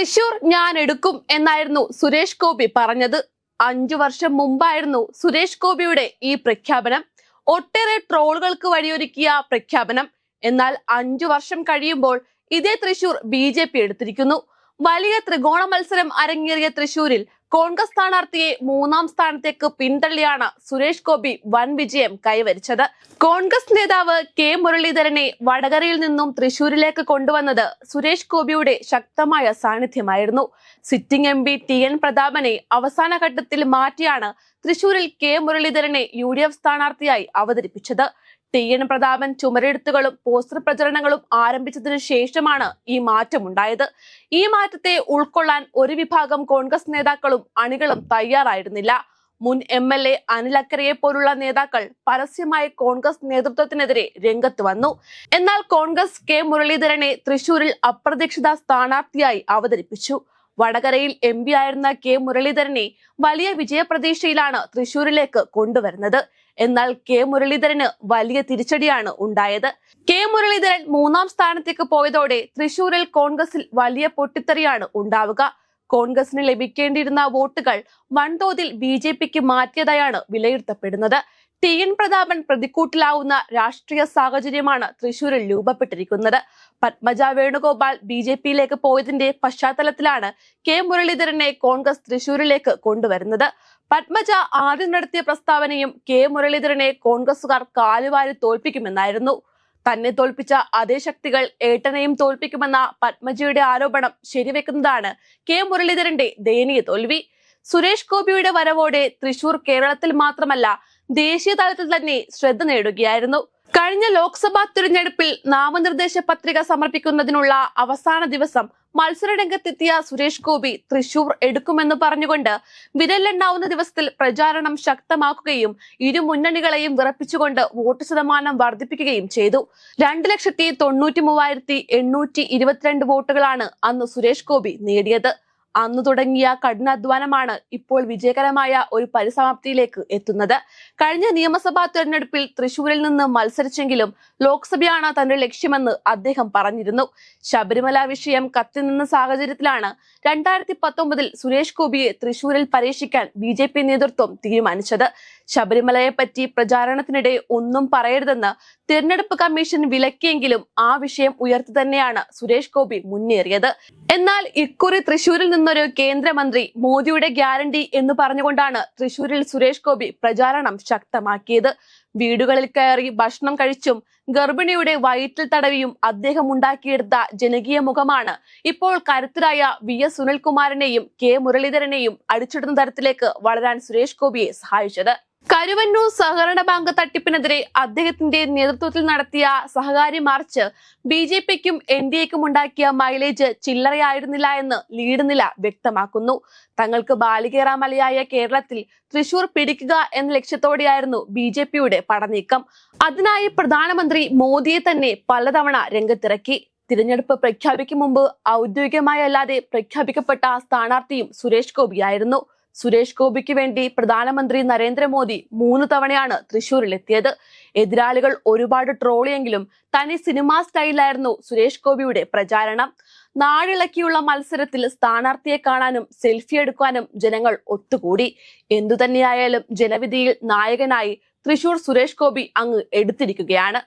തൃശൂർ ഞാൻ എടുക്കും എന്നായിരുന്നു സുരേഷ് ഗോപി പറഞ്ഞത്. അഞ്ചു വർഷം മുമ്പായിരുന്നു സുരേഷ് ഗോപിയുടെ ഈ പ്രഖ്യാപനം. ഒട്ടേറെ ട്രോളുകൾക്ക് വഴിയൊരുക്കിയ പ്രഖ്യാപനം. എന്നാൽ അഞ്ചു വർഷം കഴിയുമ്പോൾ ഇതേ തൃശൂർ ബി എടുത്തിരിക്കുന്നു. വലിയ ത്രികോണ മത്സരം അരങ്ങേറിയ തൃശൂരിൽ കോൺഗ്രസ് സ്ഥാനാർത്ഥിയെ മൂന്നാം സ്ഥാനത്തേക്ക് പിന്തള്ളിയാണ് സുരേഷ് ഗോപി വൻ വിജയം കൈവരിച്ചത്. കോൺഗ്രസ് നേതാവ് കെ മുരളീധരനെ വടകരയിൽ നിന്നും തൃശൂരിലേക്ക് കൊണ്ടുവന്നത് സുരേഷ് ഗോപിയുടെ ശക്തമായ സാന്നിധ്യമായിരുന്നു. Sitting M P T N പ്രതാപനെ അവസാന ഘട്ടത്തിൽ മാറ്റിയാണ് തൃശൂരിൽ കെ മുരളീധരനെ യു ഡി എഫ് സ്ഥാനാർത്ഥിയായി അവതരിപ്പിച്ചത്. ടി എൻ പ്രതാപൻ ചുമരെഴുത്തുകളും പോസ്റ്റർ പ്രചരണങ്ങളും ആരംഭിച്ചതിനു ശേഷമാണ് ഈ മാറ്റമുണ്ടായത്. ഈ മാറ്റത്തെ ഉൾക്കൊള്ളാൻ ഒരു വിഭാഗം കോൺഗ്രസ് നേതാക്കളും അണികളും തയ്യാറായിരുന്നില്ല. മുൻ എം എൽ എ അനിൽ അക്കരയെ പോലുള്ള നേതാക്കൾ പരസ്യമായി കോൺഗ്രസ് നേതൃത്വത്തിനെതിരെ രംഗത്ത് വന്നു. എന്നാൽ കോൺഗ്രസ് കെ മുരളീധരനെ തൃശൂരിൽ അപ്രതീക്ഷിത സ്ഥാനാർത്ഥിയായി അവതരിപ്പിച്ചു. വടകരയിൽ എം പി ആയിരുന്ന കെ മുരളീധരനെ വലിയ വിജയപ്രതീക്ഷയിലാണ് തൃശൂരിലേക്ക് കൊണ്ടുവരുന്നത്. എന്നാൽ കെ മുരളീധരന് വലിയ തിരിച്ചടിയാണ് ഉണ്ടായത്. കെ മുരളീധരൻ മൂന്നാം സ്ഥാനത്തേക്ക് പോയതോടെ തൃശൂരിൽ കോൺഗ്രസിൽ വലിയ പൊട്ടിത്തെറിയാണ് ഉണ്ടാവുക. കോൺഗ്രസിന് ലഭിക്കേണ്ടിയിരുന്ന വോട്ടുകൾ വൻതോതിൽ ബി ജെ പിക്ക് മാറ്റിയതായാണ് വിലയിരുത്തപ്പെടുന്നത്. ടി എൻ പ്രതാപൻ പ്രതിക്കൂട്ടിലാവുന്ന രാഷ്ട്രീയ സാഹചര്യമാണ് തൃശൂരിൽ രൂപപ്പെട്ടിരിക്കുന്നത്. പത്മജ വേണുഗോപാൽ ബി ജെ പിയിലേക്ക് പോയതിന്റെ പശ്ചാത്തലത്തിലാണ് കെ മുരളീധരനെ കോൺഗ്രസ് തൃശൂരിലേക്ക് കൊണ്ടുവരുന്നത്. പത്മജ ആദ്യം നടത്തിയ പ്രസ്താവനയും കെ മുരളീധരനെ കോൺഗ്രസുകാർ കാലുവാരി തോൽപ്പിക്കുമെന്നായിരുന്നു. തന്നെ തോൽപ്പിച്ച അതേ ശക്തികൾ ഏട്ടനെയും തോൽപ്പിക്കുമെന്ന പത്മജിയുടെ ആരോപണം ശരിവെക്കുന്നതാണ് കെ മുരളീധരന്റെ ദയനീയ തോൽവി. സുരേഷ് ഗോപിയുടെ വരവോടെ തൃശൂർ കേരളത്തിൽ മാത്രമല്ല ദേശീയ തലത്തിൽ തന്നെ ശ്രദ്ധ നേടുകയായിരുന്നു. കഴിഞ്ഞ ലോക്സഭാ തിരഞ്ഞെടുപ്പിൽ നാമനിർദ്ദേശ പത്രിക സമർപ്പിക്കുന്നതിനുള്ള അവസാന ദിവസം മത്സരരംഗത്തെത്തിയ സുരേഷ് ഗോപി തൃശൂർ എടുക്കുമെന്ന് പറഞ്ഞുകൊണ്ട് വിരലെണ്ണാവുന്ന ദിവസത്തിൽ പ്രചാരണം ശക്തമാക്കുകയും ഇരു മുന്നണികളെയും വിറപ്പിച്ചുകൊണ്ട് വോട്ട് ശതമാനം വർദ്ധിപ്പിക്കുകയും ചെയ്തു. രണ്ട് ലക്ഷത്തി തൊണ്ണൂറ്റി മൂവായിരത്തി എണ്ണൂറ്റി ഇരുപത്തിരണ്ട് വോട്ടുകളാണ് അന്ന് സുരേഷ് ഗോപി നേടിയത്. അന്ന് തുടങ്ങിയ കഠിനാധ്വാനമാണ് ഇപ്പോൾ വിജയകരമായ ഒരു പരിസമാപ്തിയിലേക്ക് എത്തുന്നത്. കഴിഞ്ഞ നിയമസഭാ തെരഞ്ഞെടുപ്പിൽ തൃശൂരിൽ നിന്ന് മത്സരിച്ചെങ്കിലും ലോക്സഭയാണ് തന്റെ ലക്ഷ്യമെന്ന് അദ്ദേഹം പറഞ്ഞിരുന്നു. ശബരിമല വിഷയം കത്തി നിന്ന സാഹചര്യത്തിലാണ് രണ്ടായിരത്തി പത്തൊമ്പതിൽ സുരേഷ് ഗോപിയെ തൃശൂരിൽ പരീക്ഷിക്കാൻ ബി ജെ പി നേതൃത്വം തീരുമാനിച്ചത്. ശബരിമലയെപ്പറ്റി പ്രചാരണത്തിനിടെ ഒന്നും പറയരുതെന്ന് തിരഞ്ഞെടുപ്പ് കമ്മീഷൻ വിലക്കിയെങ്കിലും ആ വിഷയം ഉയർത്തി തന്നെയാണ് സുരേഷ് ഗോപി മുന്നേറിയത്. എന്നാൽ ഇക്കുറി തൃശൂരിൽ നിന്നൊരു കേന്ദ്രമന്ത്രി മോദിയുടെ ഗ്യാരണ്ടി എന്ന് പറഞ്ഞുകൊണ്ടാണ് തൃശൂരിൽ സുരേഷ് ഗോപി പ്രചാരണം ശക്തമാക്കിയത്. വീടുകളിൽ കയറി ഭക്ഷണം കഴിച്ചും ഗർഭിണിയുടെ വയറ്റിൽ തടവിയും അദ്ദേഹം ഉണ്ടാക്കിയെടുത്ത ജനകീയ മുഖമാണ്. ഇപ്പോൾ കരുത്തരായ വി എസ് സുനിൽകുമാറിനെയും കെ മുരളീധരനെയും അടിച്ചിടുന്ന തരത്തിലേക്ക് വളരാൻ സുരേഷ് ഗോപിയെ സഹായിച്ചത്. കരുവന്നൂർ സഹകരണ ബാങ്ക് തട്ടിപ്പിനെതിരെ അദ്ദേഹത്തിന്റെ നേതൃത്വത്തിൽ നടത്തിയ സഹകാരി മാർച്ച് ബി ജെ പിക്കും എൻ ഡി എക്കും ഉണ്ടാക്കിയ മൈലേജ് ചില്ലറയായിരുന്നില്ല എന്ന് ലീഡ് നില വ്യക്തമാക്കുന്നു. തങ്ങൾക്ക് ബാലികേറാമലയായ കേരളത്തിൽ തൃശൂർ പിടിക്കുക എന്ന ലക്ഷ്യത്തോടെയായിരുന്നു ബി ജെ പിയുടെ പടനീക്കം. അതിനായി പ്രധാനമന്ത്രി മോദിയെ തന്നെ പലതവണ രംഗത്തിറക്കി. തിരഞ്ഞെടുപ്പ് പ്രഖ്യാപിക്കും മുമ്പ് ഔദ്യോഗികമായി അല്ലാതെ പ്രഖ്യാപിക്കപ്പെട്ട സ്ഥാനാർത്ഥിയും സുരേഷ് ഗോപിയായിരുന്നു. സുരേഷ് ഗോപിക്ക് വേണ്ടി പ്രധാനമന്ത്രി നരേന്ദ്രമോദി മൂന്ന് തവണയാണ് തൃശൂരിൽ എത്തിയത് എതിരാളികൾ ഒരുപാട് ട്രോളിയെങ്കിലും തനി സിനിമാ സ്റ്റൈലായിരുന്നു സുരേഷ് ഗോപിയുടെ പ്രചാരണം. നാടിളക്കിയുള്ള മത്സരത്തിൽ സ്ഥാനാർത്ഥിയെ കാണാനും സെൽഫി എടുക്കാനും ജനങ്ങൾ ഒത്തുകൂടി. എന്തുതന്നെയായാലും ജനവിധിയിൽ നായകനായി തൃശൂർ സുരേഷ് ഗോപി അങ്ങ് എടുത്തിരിക്കുകയാണ്.